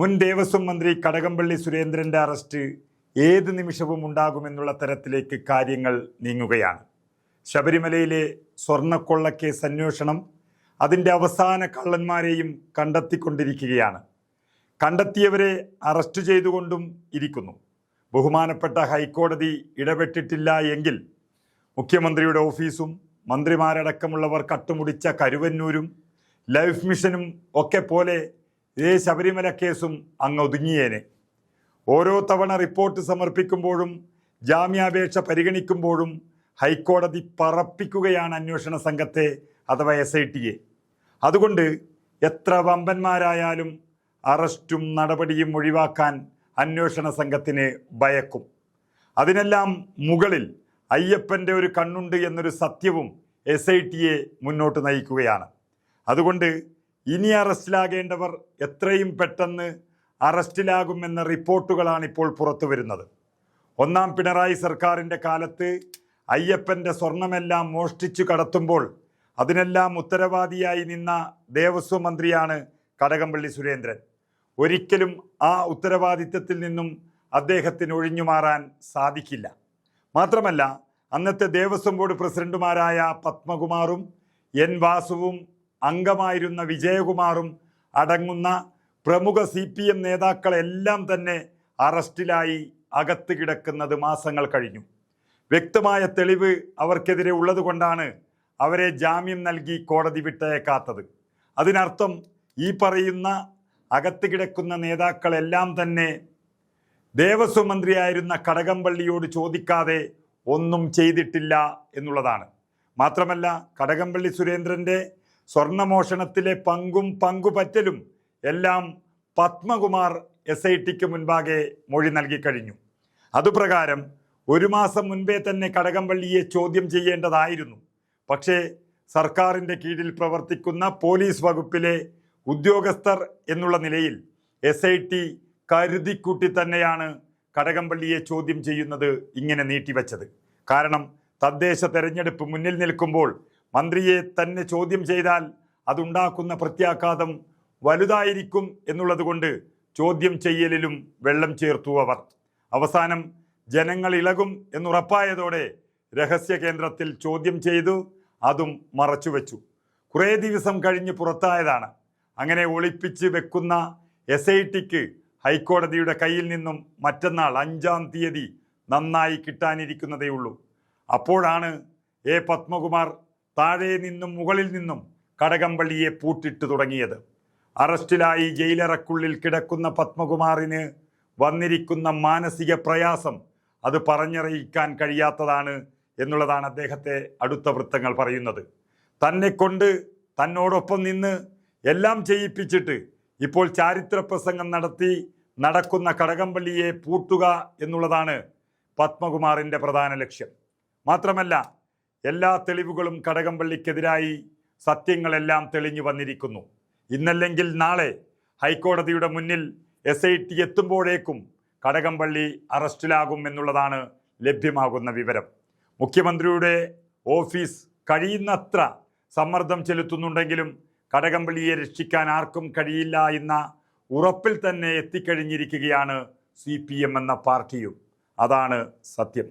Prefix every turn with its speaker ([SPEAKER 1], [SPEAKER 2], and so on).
[SPEAKER 1] മുൻ ദേവസ്വം മന്ത്രി കടകംപള്ളി സുരേന്ദ്രന്റെ അറസ്റ്റ് ഏത് നിമിഷവും ഉണ്ടാകുമെന്നുള്ള തരത്തിലേക്ക് കാര്യങ്ങൾ നീങ്ങുകയാണ്. ശബരിമലയിലെ സ്വർണക്കൊള്ളക്കേസ് അന്വേഷണം അതിന്റെ അവസാന കള്ളന്മാരെയും കണ്ടെത്തിക്കൊണ്ടിരിക്കുകയാണ്. കണ്ടെത്തിയവരെ അറസ്റ്റ് ചെയ്തുകൊണ്ടും ഇരിക്കുന്നു. ബഹുമാനപ്പെട്ട ഹൈക്കോടതി ഇടപെട്ടിട്ടില്ല എങ്കിൽ മുഖ്യമന്ത്രിയുടെ ഓഫീസും മന്ത്രിമാരടക്കമുള്ളവർ കട്ടുമുടിച്ച കരുവന്നൂരും ലൈഫ് മിഷനും ഒക്കെ പോലെ ഇതേ ശബരിമല കേസും അങ്ങ് ഒതുങ്ങിയേനെ. ഓരോ തവണ റിപ്പോർട്ട് സമർപ്പിക്കുമ്പോഴും ജാമ്യാപേക്ഷ പരിഗണിക്കുമ്പോഴും ഹൈക്കോടതി പറപ്പിക്കുകയാണ് അന്വേഷണ സംഘത്തെ അഥവാ എസ് ഐ ടിയെ അതുകൊണ്ട് എത്ര വമ്പന്മാരായാലും അറസ്റ്റും നടപടിയും ഒഴിവാക്കാൻ അന്വേഷണ സംഘത്തിന് ഭയക്കും. അതിനെല്ലാം മുകളിൽ അയ്യപ്പന്റെ ഒരു കണ്ണുണ്ട് എന്നൊരു സത്യവും എസ് ഐ ടിയെ മുന്നോട്ട് നയിക്കുകയാണ്. അതുകൊണ്ട് ഇനി അറസ്റ്റിലാകേണ്ടവർ എത്രയും പെട്ടെന്ന് അറസ്റ്റിലാകുമെന്ന റിപ്പോർട്ടുകളാണ് ഇപ്പോൾ പുറത്തു വരുന്നത്. ഒന്നാം പിണറായി സർക്കാരിന്റെ കാലത്ത് അയ്യപ്പന്റെ സ്വർണമെല്ലാം മോഷ്ടിച്ചു കടത്തുമ്പോൾ അതിനെല്ലാം ഉത്തരവാദിയായി നിന്ന ദേവസ്വ മന്ത്രിയാണ് കടകംപള്ളി സുരേന്ദ്രൻ. ഒരിക്കലും ആ ഉത്തരവാദിത്തത്തിൽ നിന്നും അദ്ദേഹത്തിന് ഒഴിഞ്ഞു മാറാൻ സാധിക്കില്ല. മാത്രമല്ല അന്നത്തെ ദേവസ്വം ബോർഡ് പ്രസിഡന്റുമാരായ പത്മകുമാറും എൻ വാസുവും അംഗമായിരുന്ന വിജയകുമാറും അടങ്ങുന്ന പ്രമുഖ സി പി എം നേതാക്കളെല്ലാം തന്നെ അറസ്റ്റിലായി അകത്ത് കിടക്കുന്നത് മാസങ്ങൾ കഴിഞ്ഞു. വ്യക്തമായ തെളിവ് അവർക്കെതിരെ ഉള്ളതുകൊണ്ടാണ് അവരെ ജാമ്യം നൽകി കോടതി വിട്ടയക്കാത്തത്. അതിനർത്ഥം ഈ പറയുന്ന അകത്ത് കിടക്കുന്ന നേതാക്കളെല്ലാം തന്നെ ദേവസ്വം മന്ത്രിയായിരുന്ന കടകംപള്ളിയോട് ചോദിക്കാതെ ഒന്നും ചെയ്തിട്ടില്ല എന്നുള്ളതാണ്. മാത്രമല്ല കടകംപള്ളി സുരേന്ദ്രന്റെ സ്വർണമോഷണത്തിലെ പങ്കും പങ്കുപറ്റലും എല്ലാം പത്മകുമാർ എസ് ഐ ടിക്ക് മുൻപാകെ മൊഴി നൽകിക്കഴിഞ്ഞു അതുപ്രകാരം ഒരു മാസം മുൻപേ തന്നെ കടകംപള്ളിയെ ചോദ്യം ചെയ്യേണ്ടതായിരുന്നു. പക്ഷേ സർക്കാരിന്റെ കീഴിൽ പ്രവർത്തിക്കുന്ന പോലീസ് വകുപ്പിലെ ഉദ്യോഗസ്ഥർ എന്നുള്ള നിലയിൽ എസ് ഐ ടി കരുതിക്കൂട്ടി തന്നെയാണ് കടകംപള്ളിയെ ചോദ്യം ചെയ്യുന്നത് ഇങ്ങനെ നീട്ടിവെച്ചത്. കാരണം തദ്ദേശ തെരഞ്ഞെടുപ്പ് മുന്നിൽ നിൽക്കുമ്പോൾ മന്ത്രിയെ തന്നെ ചോദ്യം ചെയ്താൽ അതുണ്ടാക്കുന്ന പ്രത്യാഘാതം വലുതായിരിക്കും എന്നുള്ളതുകൊണ്ട് ചോദ്യം ചെയ്യലിലും വെള്ളം ചേർത്തു അവർ. അവസാനം ജനങ്ങൾ ഇളകും എന്നുറപ്പായതോടെ രഹസ്യ കേന്ദ്രത്തിൽ ചോദ്യം ചെയ്തു അതും മറച്ചുവെച്ചു കുറേ ദിവസം കഴിഞ്ഞ് പുറത്തായതാണ്. അങ്ങനെ ഒളിപ്പിച്ച് വെക്കുന്ന എസ് ഐ ടിക്ക് ഹൈക്കോടതിയുടെ കയ്യിൽ നിന്നും മറ്റന്നാൾ അഞ്ചാം തീയതി നന്നായി കിട്ടാനിരിക്കുന്നതേയുള്ളൂ. അപ്പോഴാണ് എ പത്മകുമാർ താഴെ നിന്നും മുകളിൽ നിന്നും കടകംപള്ളിയെ പൂട്ടിട്ട് തുടങ്ങിയത്. അറസ്റ്റിലായി ജയിലറക്കുള്ളിൽ കിടക്കുന്ന പത്മകുമാറിന് വന്നിരിക്കുന്ന മാനസിക പ്രയാസം അത് പറഞ്ഞറിയിക്കാൻ കഴിയാത്തതാണ് എന്നുള്ളതാണ് അദ്ദേഹത്തെ അടുത്ത വൃത്തങ്ങൾ പറയുന്നത്. തന്നെ കൊണ്ട് തന്നോടൊപ്പം നിന്ന് എല്ലാം ചെയ്യിപ്പിച്ചിട്ട് ഇപ്പോൾ ചാരിത്ര പ്രസംഗം നടത്തി നടക്കുന്ന കടകംപള്ളിയെ പൂട്ടുക എന്നുള്ളതാണ് പത്മകുമാറിന്റെ പ്രധാന ലക്ഷ്യം. മാത്രമല്ല എല്ലാ തെളിവുകളും കടകംപള്ളിക്കെതിരായി സത്യങ്ങളെല്ലാം തെളിഞ്ഞു വന്നിരിക്കുന്നു. ഇന്നല്ലെങ്കിൽ നാളെ ഹൈക്കോടതിയുടെ മുന്നിൽ എസ് ഐ ടി എത്തുമ്പോഴേക്കും കടകംപള്ളി അറസ്റ്റിലാകും എന്നുള്ളതാണ് ലഭ്യമാകുന്ന വിവരം. മുഖ്യമന്ത്രിയുടെ ഓഫീസ് കഴിയുന്നത്ര സമ്മർദ്ദം ചെലുത്തുന്നുണ്ടെങ്കിലും കടകംപള്ളിയെ രക്ഷിക്കാൻ ആർക്കും കഴിയില്ല എന്ന ഉറപ്പിൽ തന്നെ എത്തിക്കഴിഞ്ഞിരിക്കുകയാണ് സി എന്ന പാർട്ടിയും. അതാണ് സത്യം.